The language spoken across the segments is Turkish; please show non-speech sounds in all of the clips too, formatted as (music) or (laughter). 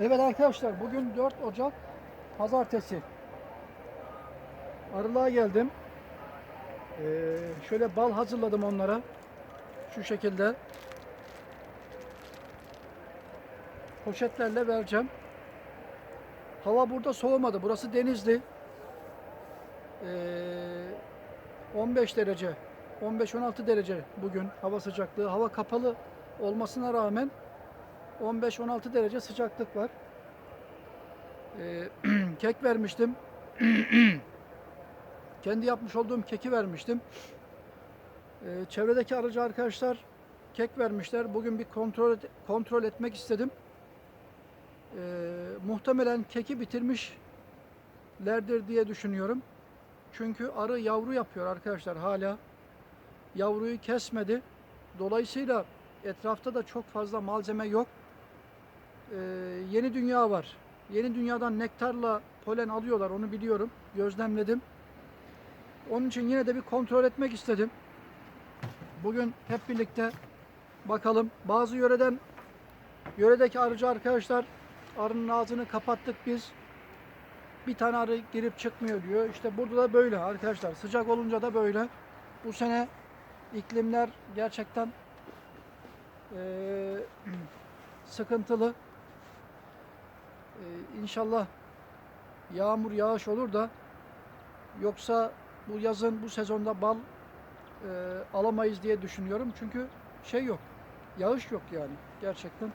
Evet arkadaşlar bugün 4 Ocak Pazartesi. Arılığa geldim. Ee, şöyle bal hazırladım onlara. Şu şekilde. Poşetlerle vereceğim. Hava burada soğumadı. Burası Denizli. Ee, 15 derece. 15-16 derece bugün hava sıcaklığı. Hava kapalı olmasına rağmen 15-16 derece sıcaklık var. Ee, (clears throat) kek vermiştim. (clears throat) Kendi yapmış olduğum keki vermiştim. Ee, çevredeki aracı arkadaşlar kek vermişler. Bugün bir kontrol kontrol etmek istedim. Ee, muhtemelen keki bitirmişlerdir diye düşünüyorum. Çünkü arı yavru yapıyor arkadaşlar hala. Yavruyu kesmedi. Dolayısıyla etrafta da çok fazla malzeme yok. Ee, yeni dünya var. Yeni dünyadan nektarla polen alıyorlar onu biliyorum. Gözlemledim. Onun için yine de bir kontrol etmek istedim. Bugün hep birlikte bakalım. Bazı yöreden yöredeki arıcı arkadaşlar arının ağzını kapattık biz. Bir tane arı girip çıkmıyor diyor. İşte burada da böyle arkadaşlar. Sıcak olunca da böyle. Bu sene iklimler gerçekten eee, (clears throat) sıkıntılı. Eee inşallah yağmur yağış olur da yoksa bu yazın bu sezonda bal eee, alamayız diye düşünüyorum. Çünkü şey yok. Yağış yok yani gerçekten.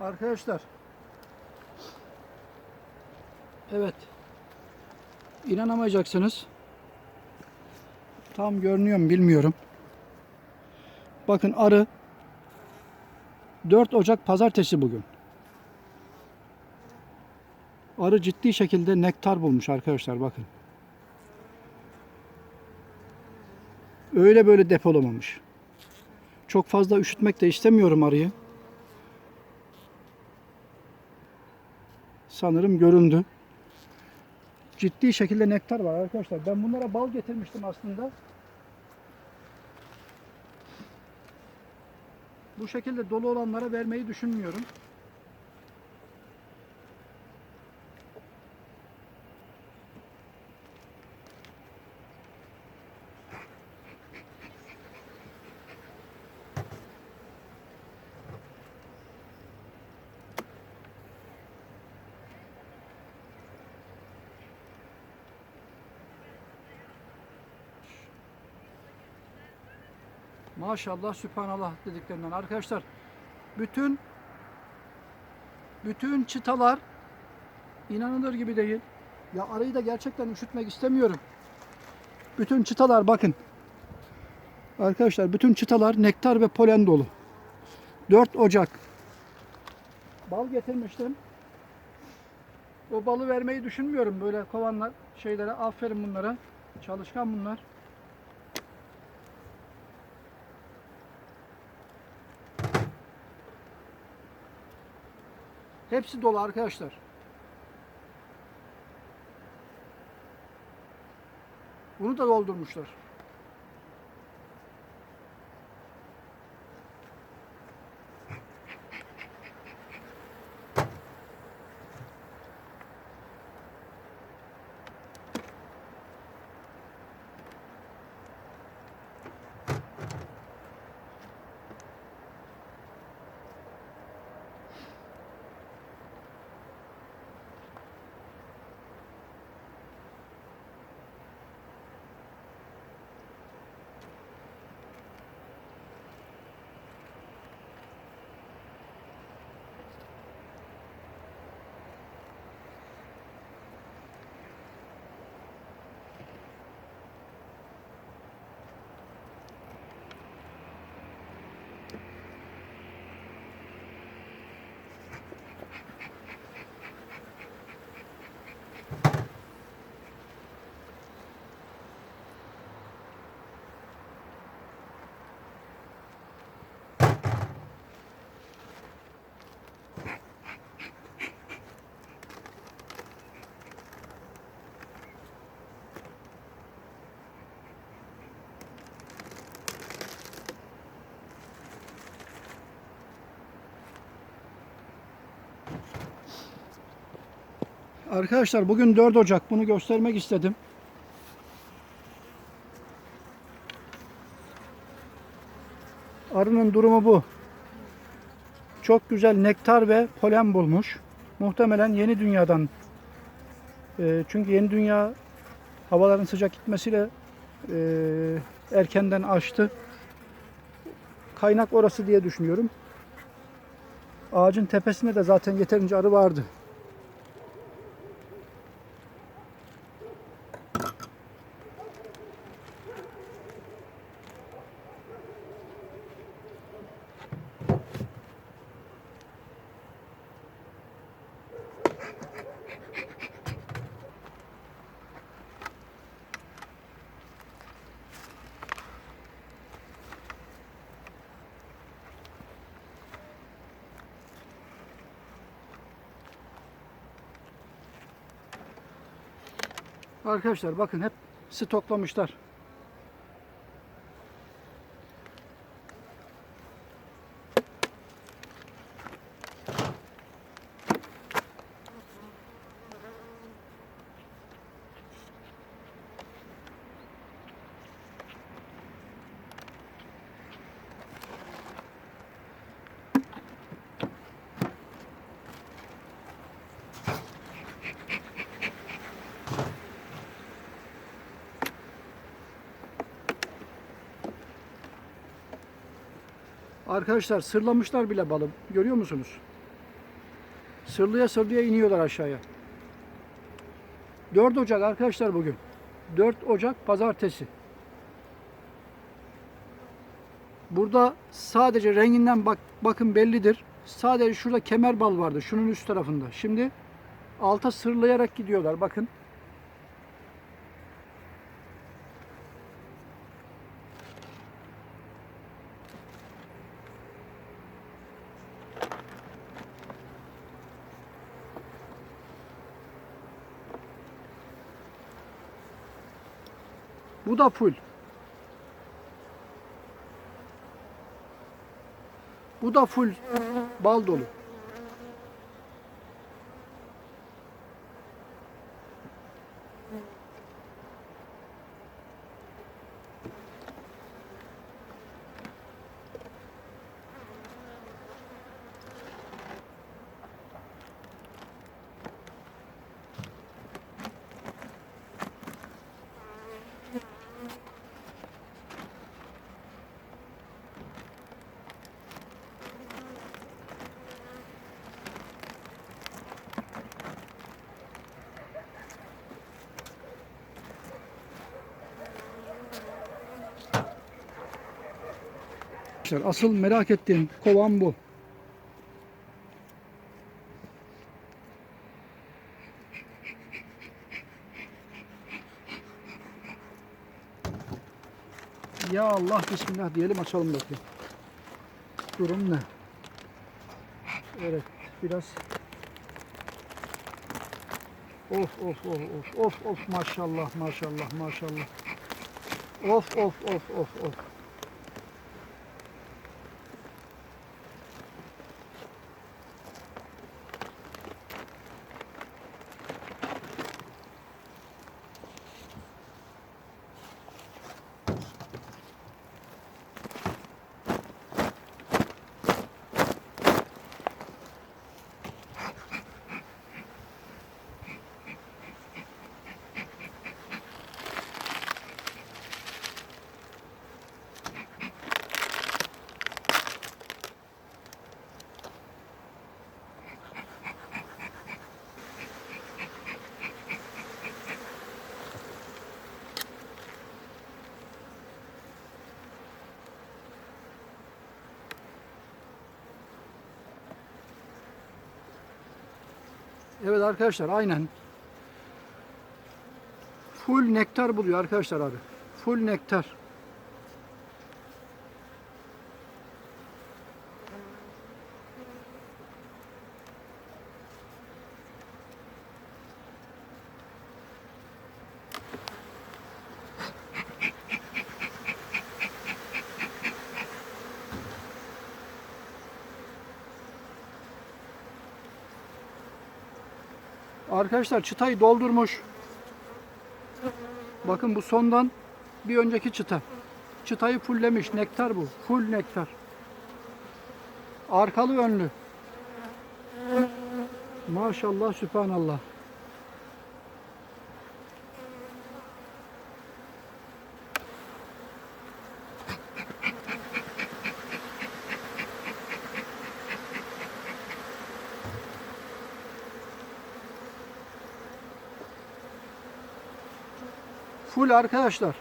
Arkadaşlar. Evet. İnanamayacaksınız. Tam görünüyor mu bilmiyorum. Bakın arı 4 Ocak pazartesi bugün. Arı ciddi şekilde nektar bulmuş arkadaşlar bakın. Öyle böyle depolamamış. Çok fazla üşütmek de istemiyorum arıyı. Sanırım göründü. Ciddi şekilde nektar var arkadaşlar. Ben bunlara bal getirmiştim aslında. Bu şekilde dolu olanlara vermeyi düşünmüyorum. Maşallah, sübhanallah dediklerinden. Arkadaşlar bütün bütün çıtalar inanılır gibi değil. Ya arayı da gerçekten üşütmek istemiyorum. Bütün çıtalar bakın. Arkadaşlar bütün çıtalar nektar ve polen dolu. 4 Ocak. Bal getirmiştim. O balı vermeyi düşünmüyorum böyle kovanlar şeylere. Aferin bunlara. Çalışkan bunlar. Hepsi dolu arkadaşlar. Bunu da doldurmuşlar. Arkadaşlar bugün 4 Ocak bunu göstermek istedim. Arının durumu bu. Çok güzel nektar ve polen bulmuş. Muhtemelen yeni dünyadan. e, çünkü yeni dünya havaların sıcak gitmesiyle e, erkenden açtı. Kaynak orası diye düşünüyorum. Ağacın tepesinde de zaten yeterince arı vardı. Arkadaşlar bakın hep stoklamışlar. Arkadaşlar sırlamışlar bile balı. Görüyor musunuz? Sırlıya sırlıya iniyorlar aşağıya. 4 Ocak arkadaşlar bugün. 4 Ocak pazartesi. Burada sadece renginden bak bakın bellidir. Sadece şurada kemer bal vardı şunun üst tarafında. Şimdi alta sırlayarak gidiyorlar bakın. Bu da full. Bu da full bal dolu. Arkadaşlar asıl merak ettiğim kovan bu. Ya Allah Bismillah diyelim açalım bakayım. Durum ne? Evet biraz Of of of of of of maşallah maşallah maşallah. Of of of of of. Evet arkadaşlar aynen. Full nektar buluyor arkadaşlar abi. Full nektar. Arkadaşlar çıtayı doldurmuş. Bakın bu sondan bir önceki çıta. Çıtayı fulllemiş. Nektar bu. Full nektar. Arkalı önlü. Maşallah, sübhanallah. Full arkadaşlar.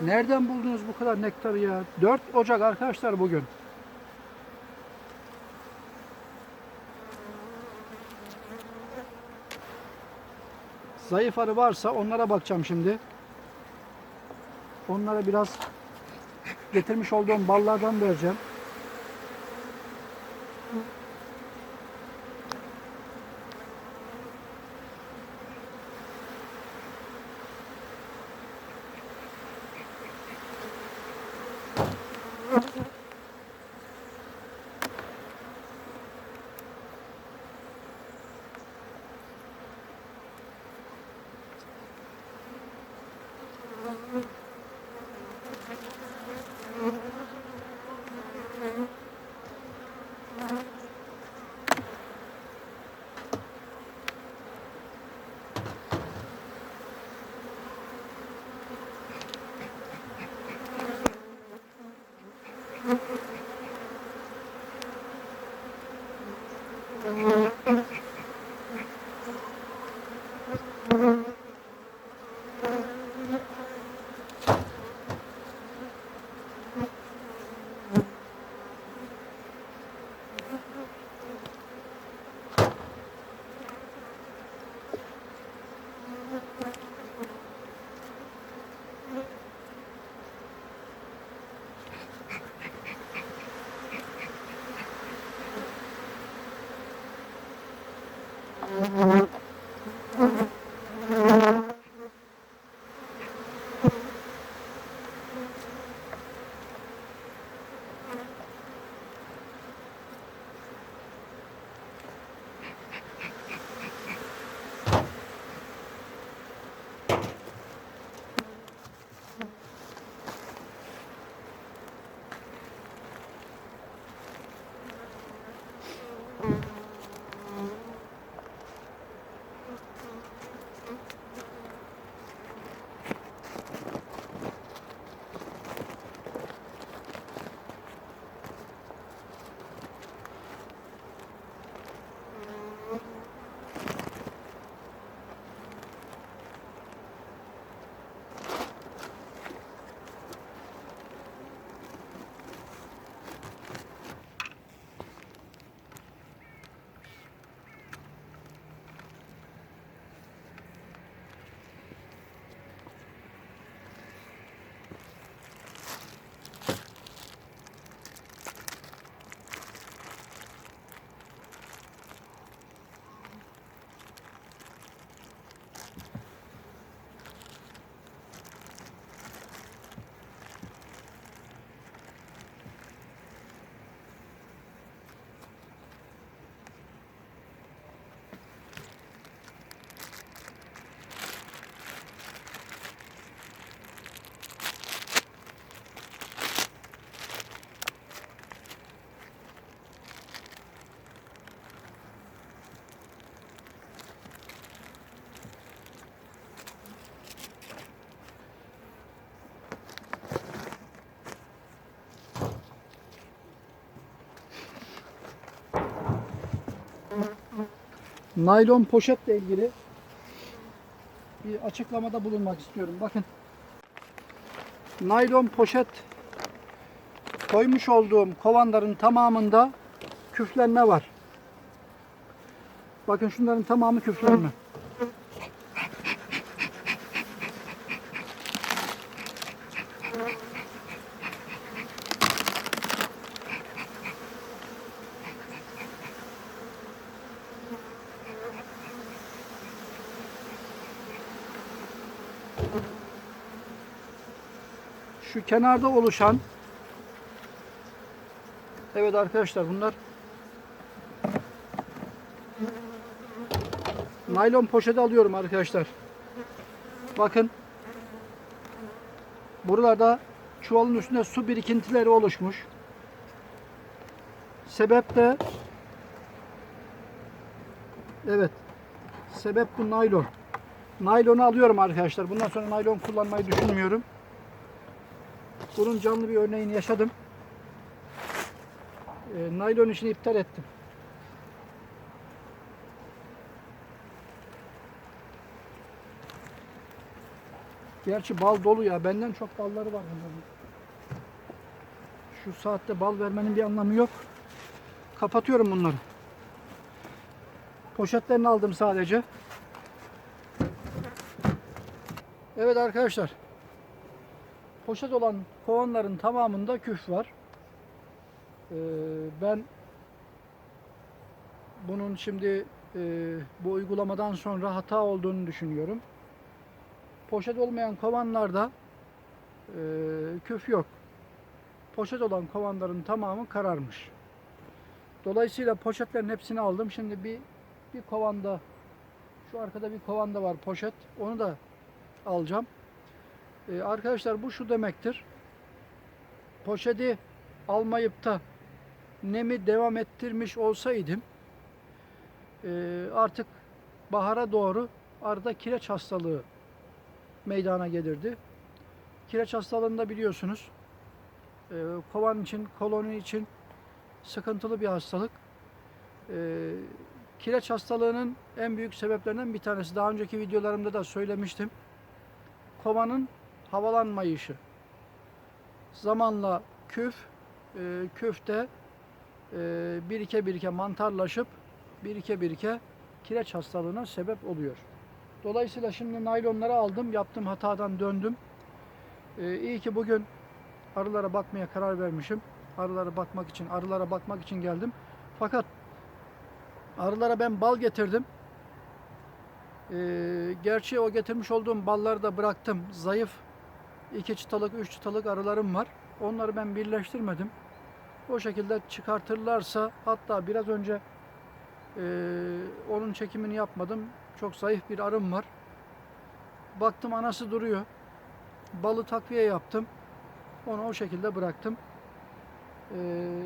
Nereden buldunuz bu kadar nektarı ya? 4 Ocak arkadaşlar bugün. Zayıf arı varsa onlara bakacağım şimdi. Onlara biraz getirmiş olduğum ballardan vereceğim. Naylon poşetle ilgili bir açıklamada bulunmak istiyorum. Bakın. Naylon poşet koymuş olduğum kovanların tamamında küflenme var. Bakın şunların tamamı küflenme. Şu kenarda oluşan Evet arkadaşlar bunlar naylon poşeti alıyorum arkadaşlar. Bakın. Buralarda çuvalın üstünde su birikintileri oluşmuş. Sebep de Evet. Sebep bu naylon. Naylonu alıyorum arkadaşlar. Bundan sonra naylon kullanmayı düşünmüyorum. Bunun canlı bir örneğini yaşadım. E, naylon işini iptal ettim. Gerçi bal dolu ya. Benden çok balları var bunların. Şu saatte bal vermenin bir anlamı yok. Kapatıyorum bunları. Poşetlerini aldım sadece. Evet arkadaşlar. Poşet olan kovanların tamamında küf var. Ee, ben bunun şimdi e, bu uygulamadan sonra hata olduğunu düşünüyorum. Poşet olmayan kovanlarda e, küf yok. Poşet olan kovanların tamamı kararmış. Dolayısıyla poşetlerin hepsini aldım. Şimdi bir bir kovanda şu arkada bir kovanda var poşet. Onu da alacağım. Ee, arkadaşlar bu şu demektir. Poşeti almayıp da nemi devam ettirmiş olsaydım e, artık bahara doğru arada kireç hastalığı meydana gelirdi. Kireç hastalığında biliyorsunuz e, kovan için, koloni için sıkıntılı bir hastalık. E, kireç hastalığının en büyük sebeplerinden bir tanesi. Daha önceki videolarımda da söylemiştim. Kovanın havalanmayışı. Zamanla küf, e, küfte e, birike birike mantarlaşıp birike birike kireç hastalığına sebep oluyor. Dolayısıyla şimdi naylonları aldım, yaptığım hatadan döndüm. E, iyi ki bugün arılara bakmaya karar vermişim. Arılara bakmak için, arılara bakmak için geldim. Fakat arılara ben bal getirdim. Ee, gerçi o getirmiş olduğum balları da bıraktım. Zayıf iki çıtalık, üç çıtalık arılarım var. Onları ben birleştirmedim. O şekilde çıkartırlarsa hatta biraz önce e, onun çekimini yapmadım. Çok zayıf bir arım var. Baktım anası duruyor. Balı takviye yaptım. Onu o şekilde bıraktım. Ee,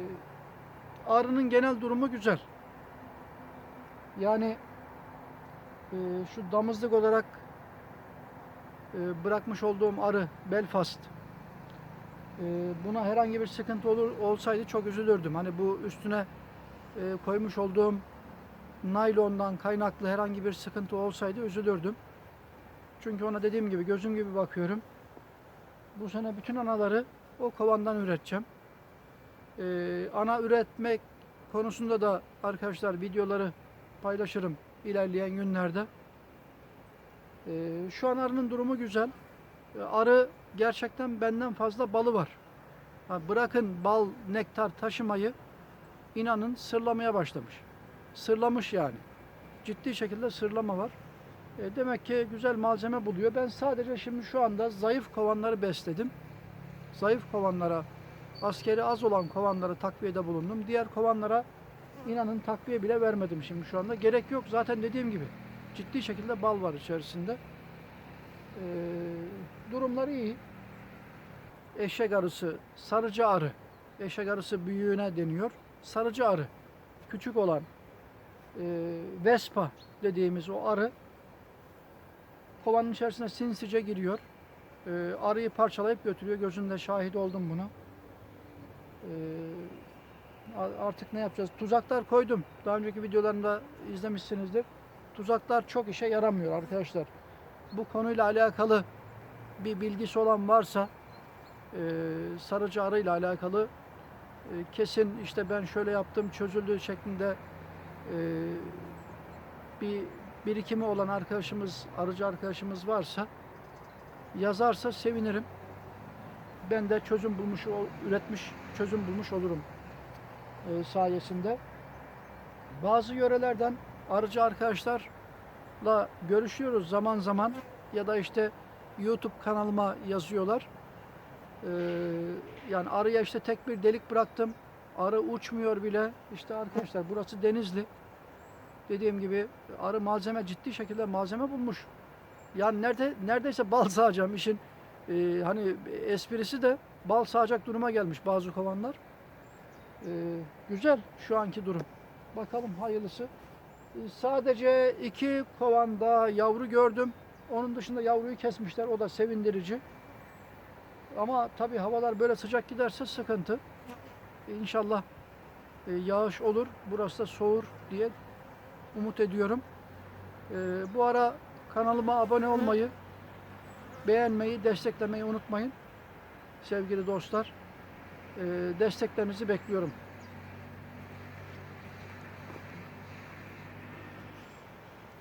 arının genel durumu güzel. Yani e, şu damızlık olarak e, bırakmış olduğum arı Belfast e, buna herhangi bir sıkıntı olur olsaydı çok üzülürdüm. Hani bu üstüne e, koymuş olduğum naylondan kaynaklı herhangi bir sıkıntı olsaydı üzülürdüm. Çünkü ona dediğim gibi gözüm gibi bakıyorum. Bu sene bütün anaları o kovandan üreteceğim. Ana üretmek konusunda da arkadaşlar videoları paylaşırım ilerleyen günlerde. Ee, şu an arının durumu güzel. Ee, arı gerçekten benden fazla balı var. Bırakın bal, nektar taşımayı inanın sırlamaya başlamış. Sırlamış yani. Ciddi şekilde sırlama var. E, demek ki güzel malzeme buluyor. Ben sadece şimdi şu anda zayıf kovanları besledim. Zayıf kovanlara, askeri az olan kovanlara takviyede bulundum. Diğer kovanlara inanın takviye bile vermedim şimdi şu anda. Gerek yok. Zaten dediğim gibi ciddi şekilde bal var içerisinde. E, durumları iyi. Eşek arısı, sarıcı arı. Eşek arısı büyüğüne deniyor. Sarıcı arı. Küçük olan e, Vespa dediğimiz o arı kovanın içerisine sinsice giriyor. Ee, arıyı parçalayıp götürüyor. Gözünde şahit oldum buna. Ee, artık ne yapacağız? Tuzaklar koydum. Daha önceki videolarımda izlemişsinizdir. Tuzaklar çok işe yaramıyor arkadaşlar. Bu konuyla alakalı bir bilgisi olan varsa e, sarıcı arıyla alakalı e, kesin işte ben şöyle yaptım çözüldü şeklinde e, bir birikimi olan arkadaşımız, arıcı arkadaşımız varsa yazarsa sevinirim. Ben de çözüm bulmuş, üretmiş, çözüm bulmuş olurum e, sayesinde. Bazı yörelerden arıcı arkadaşlarla görüşüyoruz zaman zaman ya da işte YouTube kanalıma yazıyorlar. Ee, yani arıya işte tek bir delik bıraktım. Arı uçmuyor bile. İşte arkadaşlar burası Denizli. dediğim gibi arı malzeme ciddi şekilde malzeme bulmuş. Yani nerede neredeyse bal (laughs) sağacağım işin e, hani esprisi de bal sağacak duruma gelmiş bazı kovanlar. E, güzel şu anki durum. Bakalım hayırlısı. Sadece iki kovanda yavru gördüm. Onun dışında yavruyu kesmişler. O da sevindirici. Ama tabii havalar böyle sıcak giderse sıkıntı. İnşallah e, yağış olur. Burası da soğur diye umut ediyorum. E, bu ara kanalıma abone olmayı, beğenmeyi, desteklemeyi unutmayın. Sevgili dostlar, e, desteklerinizi bekliyorum.